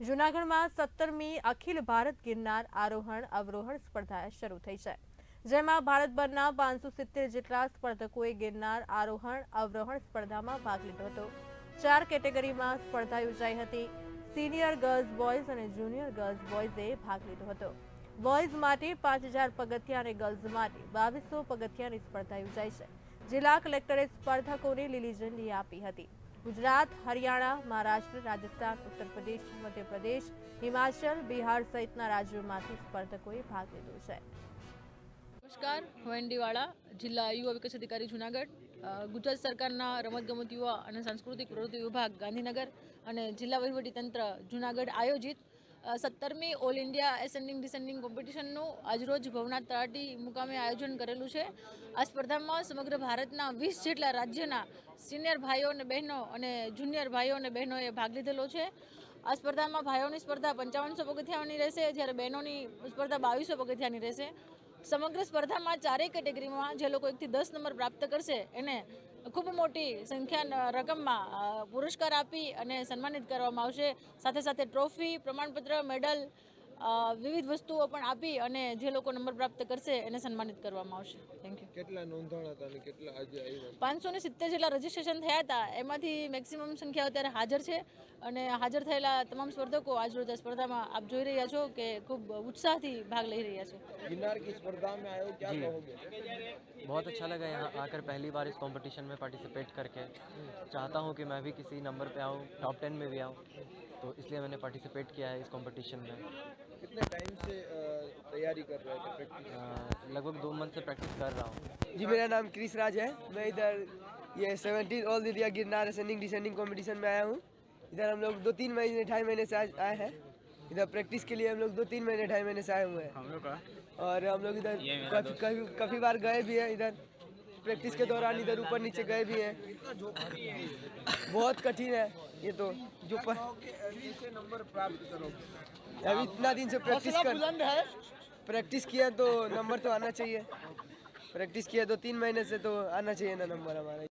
જૂનાગઢમાં સત્તરમી અખિલ ભારત ગિરનાર આરોહણ અવરોહણ સ્પર્ધા શરૂ થઈ છે. જેમાં ભારતભરના પાંચસો સિત્તેર જેટલા સ્પર્ધકોએ ગિરનાર આરોહણ અવરોહણ સ્પર્ધામાં ભાગ લીધો હતો. ચાર કેટેગરીમાં સ્પર્ધા યોજાઈ હતી. સિનિયર ગર્લ્સ, બોયઝ અને જુનિયર ગર્લ્સ બોયઝે ભાગ લીધો હતો. બોયઝ માટે પાંચ હજાર પગથિયા અને ગર્લ્સ માટે બાવીસો પગથિયાની સ્પર્ધા યોજાઈ છે. જિલ્લા કલેક્ટરે સ્પર્ધકોને લીલી ઝંડી આપી હતી. ગુજરાત, હરિયાણા, મહારાષ્ટ્ર, રાજસ્થાન, ઉત્તર પ્રદેશ, મધ્યપ્રદેશ, હિમાચલ, બિહાર સહિતના રાજ્યોમાંથી સ્પર્ધકોએ ભાગ લીધો છે. નમસ્કાર, હું જિલ્લા યુવા વિકાસ અધિકારી, જુનાગઢ. ગુજરાત સરકારના રમતગમત યુવા અને સાંસ્કૃતિક પ્રવૃત્તિ વિભાગ ગાંધીનગર અને જિલ્લા વહીવટીતંત્ર જુનાગઢ આયોજિત સત્તરમી ઓલ ઇન્ડિયા એસેન્ડિંગ ડિસેન્ડિંગ કોમ્પિટિશનનું આજરોજ ભવનાથ તળાટી મુકામે આયોજન કરેલું છે. આ સ્પર્ધામાં સમગ્ર ભારતના વીસ જેટલા રાજ્યના સિનિયર ભાઈઓ અને બહેનો અને જુનિયર ભાઈઓ અને બહેનોએ ભાગ લીધેલો છે. આ સ્પર્ધામાં ભાઈઓની સ્પર્ધા પંચાવનસો પગથિયાની રહેશે, જ્યારે બહેનોની સ્પર્ધા બાવીસો પગથિયાની રહેશે. સમગ્ર સ્પર્ધામાં ચારેય કેટેગરીમાં જે લોકો એકથી દસ નંબર પ્રાપ્ત કરશે, એને ખૂબ મોટી સંખ્યા રકમમાં પુરસ્કાર આપી અને સન્માનિત કરવામાં આવશે. સાથે સાથે ટ્રોફી પ્રમાણપત્ર મેડલ વિવિધ વસ્તુઓ પણ આપી અને જે લોકો નંબર પ્રાપ્ત કરશે એને સન્માનિત કરવામાં આવશે થેન્ક યુ કેટલા નોંધાણા હતા અને કેટલા આજે આવ્યા પાંચસો ને સિત્તેર જેટલા રજીસ્ટ્રેશન થયા હતા એમાંથી મેક્સિમમ સંખ્યા અત્યારે હાજર છે અને હાજર થયેલા તમામ સ્પર્ધકો આજરોજ આ સ્પર્ધામાં આપ જોઈ રહ્યા છો કે ખૂબ ઉત્સાહથી ભાગ લઈ રહ્યા છે गिरनार की स्पर्धा में आए हो क्या जी। कहोगे बहुत अच्छा लगा यहाँ आकर पहली बार इस कंपटीशन में पार्टिसिपेट करके चाहता हूँ कि मैं भी किसी नंबर पे आऊँ टॉप टेन में भी आऊँ तो इसलिए मैंने पार्टिसिपेट किया है इस कंपटीशन में कितने टाइम से तैयारी कर रहे थे प्रैक्टिस लगभग दो मंथ से प्रैक्टिस कर रहा हूँ। जी मेरा नाम क्रिस राज है। मैं इधर ये seventeen all India Girnar ascending descending competition में आया हूँ। इधर हम लोग दो तीन महीने ढाई महीने से आज आए हैं। इधर प्रैक्टिस के लिए हम लोग दो तीन महीने ढाई महीने से आए हुए हैं। हम लोग का? और हम लोग इधर काफ़ी काफ़ी बार गए भी हैं इधर। प्रैक्टिस के दौरान इधर ऊपर नीचे गए भी हैं। बहुत कठिन है ये तो जो पर नंबर प्राप्त करोगे अभी इतना दिन से प्रैक्टिस कर प्रैक्टिस किया तो नंबर तो आना चाहिए। प्रैक्टिस किया तो तीन महीने से तो आना चाहिए ना नंबर हमारा।